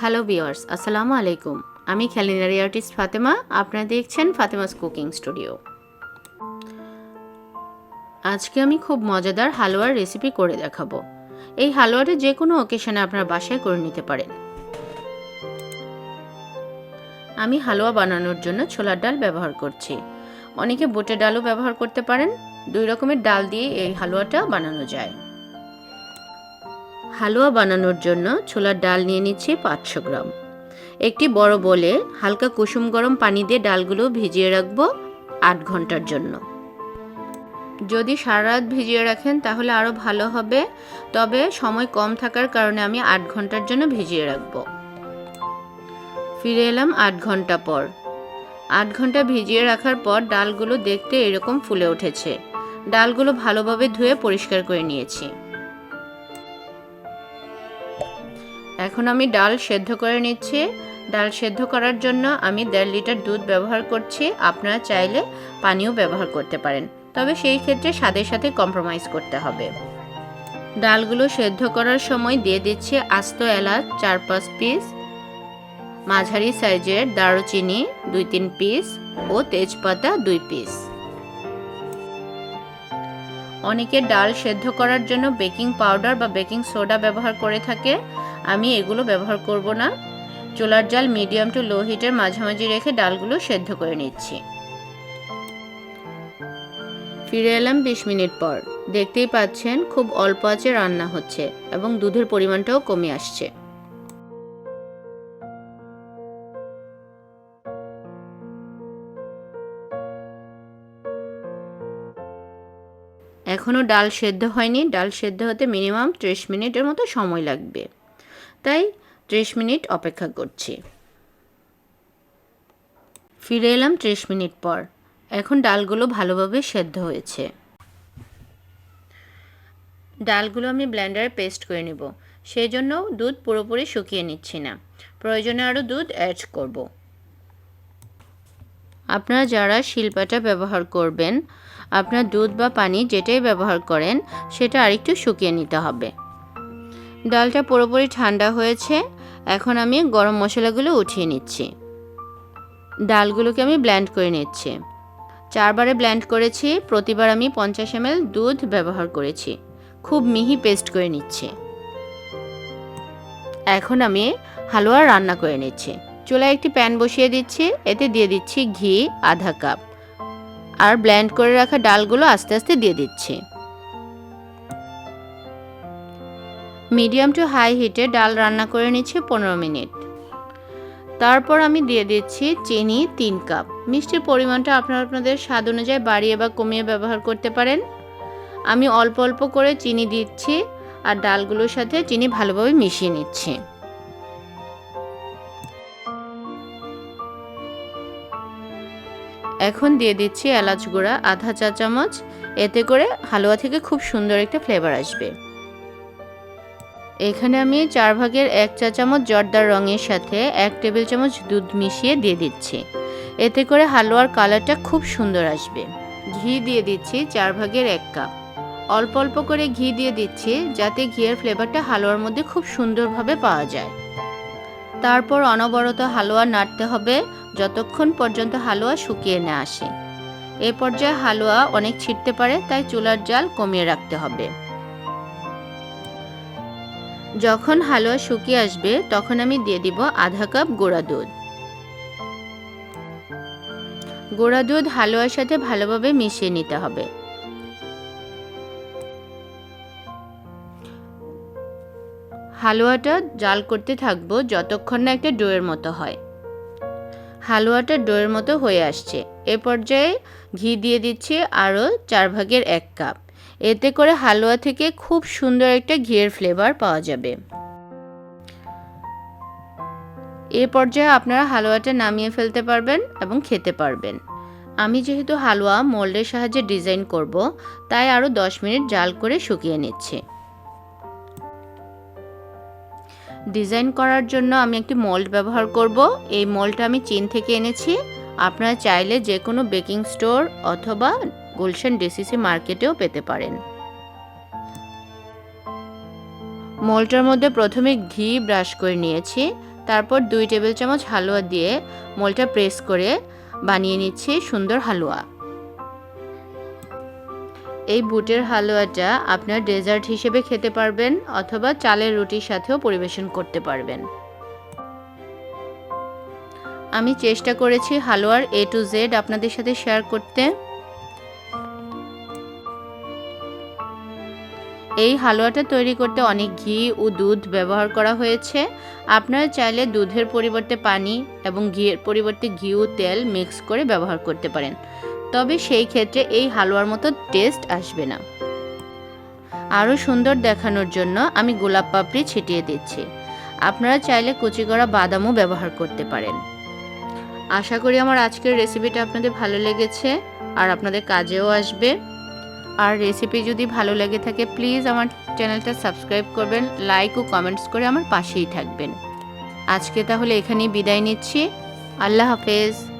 Hello viewers আসসালামু আলাইকুম আমি খেলিনারি আর্টিস্ট ফাতেমা আপনারা দেখছেন ফাতেমাস কুকিং স্টুডিও আজকে আমি খুব মজাদার হালুয়ার রেসিপি করে দেখাবো। এই হালুয়াটা যে কোনো ওকেশনে আপনার বাসায় করে নিতে পারেন। আমি হালুয়া বানানোর জন্য ছোলার ডাল ব্যবহার করছি। অনেকে বুটের ডালও ব্যবহার করতে পারেন। দুই রকমের ডাল দিয়ে এই হালুয়াটা বানানো যায়। হালুয়া বানানোর জন্য ছোলার ডাল নিয়ে নিচ্ছি পাঁচশো গ্রাম। একটি বড় বলে হালকা কুসুম গরম পানি দিয়ে ডালগুলো ভিজিয়ে রাখব আট ঘণ্টার জন্য। যদি সারা রাত ভিজিয়ে রাখেন তাহলে আরও ভালো হবে, তবে সময় কম থাকার কারণে আমি আট ঘণ্টার জন্য ভিজিয়ে রাখব। ফিরে এলাম আট ঘণ্টা পর। আট ঘণ্টা ভিজিয়ে রাখার পর ডালগুলো দেখতে এরকম ফুলে উঠেছে। ডালগুলো ভালোভাবে ধুয়ে পরিষ্কার করে নিয়েছি। এখন আমি ডাল সেদ্ধ করে নিচ্ছি। ডাল সেদ্ধ করার জন্য আমি দেড় লিটার দুধ ব্যবহার করছি। আপনারা চাইলে পানিও ব্যবহার করতে পারেন। তবে সেই ক্ষেত্রে স্বাদের সাথে কম্প্রোমাইজ করতে হবে। ডালগুলো সেদ্ধ করার সময় দিয়ে দিচ্ছি আস্ত এলাচ চার পাঁচ পিস মাঝারি সাইজের দারুচিনি দুই তিন পিস ও তেজপাতা দুই পিস অনেকে ডাল সেদ্ধ করার জন্য বেকিং পাউডার বা বেকিং সোডা ব্যবহার করে থাকে। আমি এগুলো ব্যবহার করব না। চোলার জাল মিডিয়াম টু লো হিটের মাঝামাঝি রেখে ডালগুলো সেদ্ধ করে নিচ্ছি। ফিরে এলাম বিশ মিনিট পর। দেখতেই পাচ্ছেন খুব অল্প আঁচে রান্না হচ্ছে এবং দুধের পরিমাণটাও কমে আসছে। এখনও ডাল সেদ্ধ হয়নি। ডাল সেদ্ধ হতে মিনিমাম ত্রিশ মিনিটের মতো সময় লাগবে। তাই ত্রিশ মিনিট অপেক্ষা করছি। ফিরে এলাম ত্রিশ মিনিট পর। এখন ডালগুলো ভালোভাবে সেদ্ধ হয়েছে। ডালগুলো আমি ব্লেন্ডারে পেস্ট করে নেব। সেই জন্য দুধ পুরোপুরি শুকিয়ে নিচ্ছি না। প্রয়োজনে আরও দুধ অ্যাড করব। আপনারা যারা শিল্পাটা ব্যবহার করবেন, আপনার দুধ বা পানি যেটাই ব্যবহার করেন, সেটা আরেকটু শুকিয়ে নিতে হবে। ডালটা পুরোপুরি ঠান্ডা হয়েছে, এখন আমি গরম মশলাগুলো উঠিয়ে নিচ্ছি। ডালগুলোকে আমি ব্ল্যান্ড করে নিচ্ছি। চারবারে ব্ল্যান্ড করেছি, প্রতিবার আমি পঞ্চাশ এম দুধ ব্যবহার করেছি। খুব মিহি পেস্ট করে নিচ্ছি। এখন আমি হালুয়া রান্না করে নিচ্ছি। চুলায় একটি প্যান বসিয়ে দিচ্ছি, এতে দিয়ে দিচ্ছি ঘি, আধা কাপ। আর ব্ল্যান্ড করে রাখা ডালগুলো আস্তে আস্তে দিয়ে দিচ্ছি। মিডিয়াম টু হাই হিটে ডাল রান্না করে নিচ্ছি পনেরো মিনিট। তারপর আমি দিয়ে দিচ্ছি চিনি তিন কাপ। মিষ্টির পরিমাণটা আপনারা আপনাদের স্বাদ অনুযায়ী বাড়িয়ে বা কমিয়ে ব্যবহার করতে পারেন। আমি অল্প অল্প করে চিনি দিচ্ছি আর ডালগুলোর সাথে চিনি ভালোভাবে মিশিয়ে নিচ্ছি। এখন দিয়ে দিচ্ছি এলাচ গুঁড়া, আধা চা চামচ। এতে করে হালুয়া থেকে খুব সুন্দর একটা ফ্লেভার আসবে। এখানে আমি চার ভাগের এক চা চামচ জর্দার রঙের সাথে এক টেবিল চামচ দুধ মিশিয়ে দিয়ে দিচ্ছি। এতে করে হালুয়ার কালারটা খুব সুন্দর আসবে। ঘি দিয়ে দিচ্ছি চার ভাগের এক কাপ। অল্প অল্প করে ঘি দিয়ে দিচ্ছি যাতে ঘিয়ের ফ্লেভারটা হালুয়ার মধ্যে খুব সুন্দরভাবে পাওয়া যায়। তারপর অনবরত হালুয়া নাড়তে হবে যতক্ষণ পর্যন্ত হালুয়া শুকিয়ে না আসে। এ পর্যায়ে হালুয়া অনেক ছিটতে পারে, তাই চুলার জাল কমিয়ে রাখতে হবে। যখন হালুয়া শুকিয়ে আসবে, তখন আমি দিয়ে দিব আধা কাপ গোড়া দুধ। গোড়া দুধ হালুয়ার সাথে ভালোভাবে মিশিয়ে নিতে হবে। হালুয়াটা জাল করতে থাকব যতক্ষণ না একটা ডোয়ের মতো হয়। হালুয়াটা ডোয়ের মতো হয়ে আসছে। এ পর্যায়ে ঘি দিয়ে দিচ্ছি আরও চার ভাগের এক কাপ। এতে করে হালুয়া থেকে খুব সুন্দর একটা ঘিয়ের ফ্লেভার পাওয়া যাবে। এ পর্যায়ে আপনারা হালুয়াটা নামিয়ে ফেলতে পারবেন এবং খেতে পারবেন। আমি যেহেতু হালুয়া মোল্ডের সাহায্যে ডিজাইন করব, তাই আরও দশ মিনিট জাল করে শুকিয়ে নিচ্ছি। ডিজাইন করার জন্য আমি একটি মোল্ড ব্যবহার করব। এই মোল্ডটা আমি চীন থেকে এনেছি। আপনারা চাইলে যে কোনো বেকিং স্টোর অথবা গুলশান ডিসিসি মার্কেটেও পেতে পারেন। মোল্ডটার মধ্যে প্রথমে ঘি ব্রাশ করে নিয়েছি, তারপর দুই টেবিল চামচ হালুয়া দিয়ে মোলটা প্রেস করে বানিয়ে নিচ্ছি সুন্দর হালুয়া। এই বুটের হালুয়াটা আপনার ডেজার্ট হিসেবে খেতে পারবেন অথবা চালের রুটির সাথেও পরিবেশন করতে পারবেন। আমি চেষ্টা করেছি হালুয়ার এ টু জেড আপনাদের সাথে শেয়ার করতে। এই হালুয়াটা তৈরি করতে অনেক ঘি ও দুধ ব্যবহার করা হয়েছে। আপনারা চাইলে দুধের পরিবর্তে পানি এবং ঘিয়ের পরিবর্তে ঘি ও তেল মিক্স করে ব্যবহার করতে পারেন। তবে সেই ক্ষেত্রে এই হালুয়ার মতো টেস্ট আসবে না। আরও সুন্দর দেখানোর জন্য আমি গোলাপ পাপড়ি ছিটিয়ে দিচ্ছি। আপনারা চাইলে কুচি করা বাদামও ব্যবহার করতে পারেন। আশা করি আমার আজকের রেসিপিটা আপনাদের ভালো লেগেছে। আর আপনাদের কাজেও আসবে। আর রেসিপি যদি ভালো লাগে থাকে প্লিজ আমার চ্যানেলটা সাবস্ক্রাইব করবেন লাইক ও কমেন্টস করে আমার পাশেই থাকবেন। আজকে তাহলে এখানেই বিদায় নিচ্ছি। আল্লাহ হাফেজ।